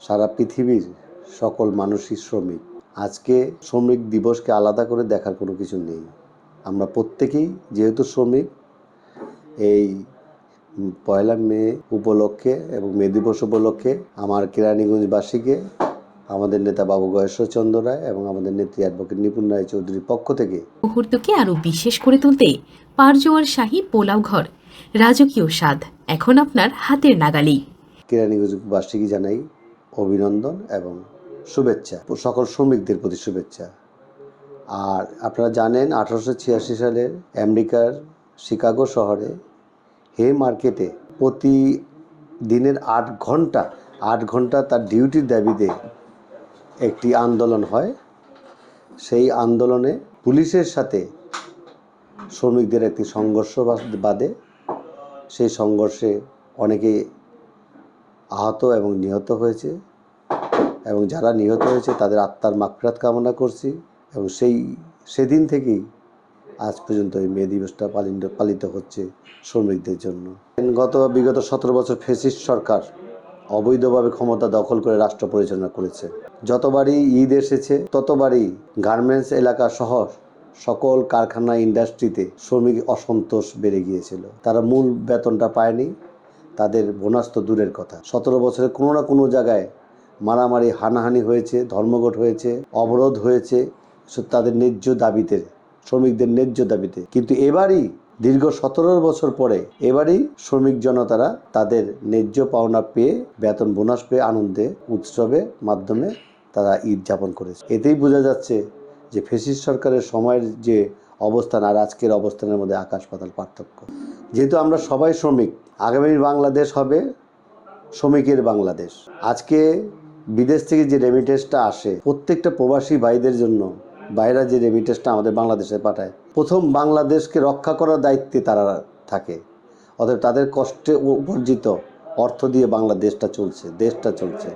সারা পৃথিবীর সকল মানুষই শ্রমিক। আজকে শ্রমিক দিবসকে আলাদা করে দেখার কোনো কিছু নেই। আমরা প্রত্যেকেই যেহেতু শ্রমিক এই পয়লা মে উপলক্ষে এবং মে দিবস উপলক্ষে আমার কেরানীগঞ্জবাসীকে আমাদের নেতা বাবু গয়েশ্বরচন্দ্র রায় এবং আমাদের নেত্রী অ্যাডভোকেট নিপুণ রায় চৌধুরীর পক্ষ থেকে মুহূর্তকে আরও বিশেষ করে তুলতে পারজোয়ার শাহী পোলাও ঘর। রাজকীয় স্বাদ এখন আপনার হাতের নাগালেই। কেরানীগঞ্জবাসীকে জানাই অভিনন্দন এবং শুভেচ্ছা, সকল শ্রমিকদের প্রতি শুভেচ্ছা। আর আপনারা জানেন, আঠারোশো ছিয়াশি সালের আমেরিকার শিকাগো শহরে হে মার্কেটে প্রতি দিনের আট ঘণ্টা আট ঘণ্টা তার ডিউটির দাবিতে একটি আন্দোলন হয়। সেই আন্দোলনে পুলিশের সাথে শ্রমিকদের একটি সংঘর্ষ বাদে সেই সংঘর্ষে অনেকে আহত এবং নিহত হয়েছে। এবং যারা নিহত হয়েছে, তাদের আত্মার মাগফিরাত কামনা করছি। এবং সেই, সেদিন থেকেই আজ পর্যন্ত এই মে দিবসটা পালিত পালিত হচ্ছে শ্রমিকদের জন্য। গত, বিগত সতেরো বছর ফেসিস্ট সরকার অবৈধভাবে ক্ষমতা দখল করে রাষ্ট্র পরিচালনা করেছে। যতবারই ঈদ এসেছে, ততবারই গার্মেন্টস এলাকা সহ সকল কারখানা ইন্ডাস্ট্রিতে শ্রমিক অসন্তোষ বেড়ে গিয়েছিল। তারা মূল বেতনটা পায়নি। তাদের বোনাস তো দূরের কথা। সতেরো বছরে কোনো না কোনো জায়গায় মারামারি, হানাহানি হয়েছে, ধর্মঘট হয়েছে, অবরোধ হয়েছে তাদের ন্যায্য দাবিতে, শ্রমিকদের ন্যায্য দাবিতে। কিন্তু এবারই, দীর্ঘ সতেরো বছর পরে, এবারই শ্রমিক জনতারা তাদের ন্যায্য পাওনা পেয়ে, বেতন বোনাস পেয়ে আনন্দে উৎসবে মাধ্যমে তারা ঈদ যাপন করেছে। এতেই বোঝা যাচ্ছে যে ফেসিস সরকারের সময়ের যে অবস্থান আর আজকের অবস্থানের মধ্যে আকাশ পাতাল পার্থক্য। যেহেতু আমরা সবাই শ্রমিক, আগামী বাংলাদেশ হবে শ্রমিকের বাংলাদেশ। আজকে বিদেশ থেকে যে রেমিটেন্সটা আসে, প্রত্যেকটা প্রবাসী ভাইদের জন্য বাইরা যে রেমিটেন্সটা আমাদের বাংলাদেশে পাঠায়, প্রথম বাংলাদেশকে রক্ষা করার দায়িত্বে তারা থাকে। অতএব তাদের কষ্টে উপার্জিত অর্থ দিয়ে বাংলাদেশটা চলছে, দেশটা চলছে।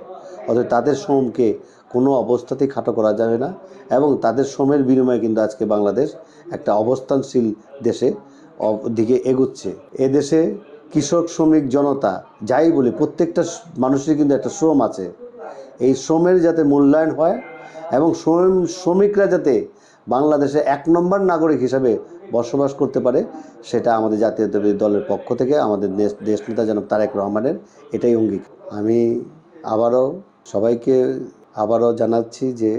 অতএব তাদের শ্রমকে কোনো অবস্থাতেই খাটো করা যাবে না এবং তাদের শ্রমের বিনিময়ে কিন্তু আজকে বাংলাদেশ একটা অবস্থানশীল দেশে দিকে এগুচ্ছে। এ দেশে কৃষক, শ্রমিক, জনতা, যাই বলি, প্রত্যেকটা মানুষের কিন্তু একটা শ্রম আছে। এই শ্রমের যাতে মূল্যায়ন হয় এবং শ্রম, শ্রমিকরা যাতে বাংলাদেশে এক নম্বর নাগরিক হিসাবে বসবাস করতে পারে, সেটা আমাদের জাতীয়তাবাদী দলের পক্ষ থেকে আমাদের দেশ দেশ নেতা জনাব তারেক রহমানের এটাই অঙ্গীকার। আমি আবারও সবাইকে আবারও জানাচ্ছি যে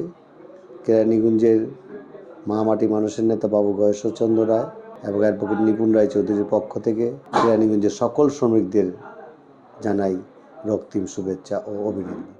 কেরানীগঞ্জের মামাটি মানুষের নেতা বাবু গয়েশ্বরচন্দ্র রায় এবং অ্যাডভোকেট নিপুণ রায় চৌধুরীর পক্ষ থেকে কেরানীগঞ্জের সকল শ্রমিকদের জানাই রক্তিম শুভেচ্ছা ও অভিনন্দন।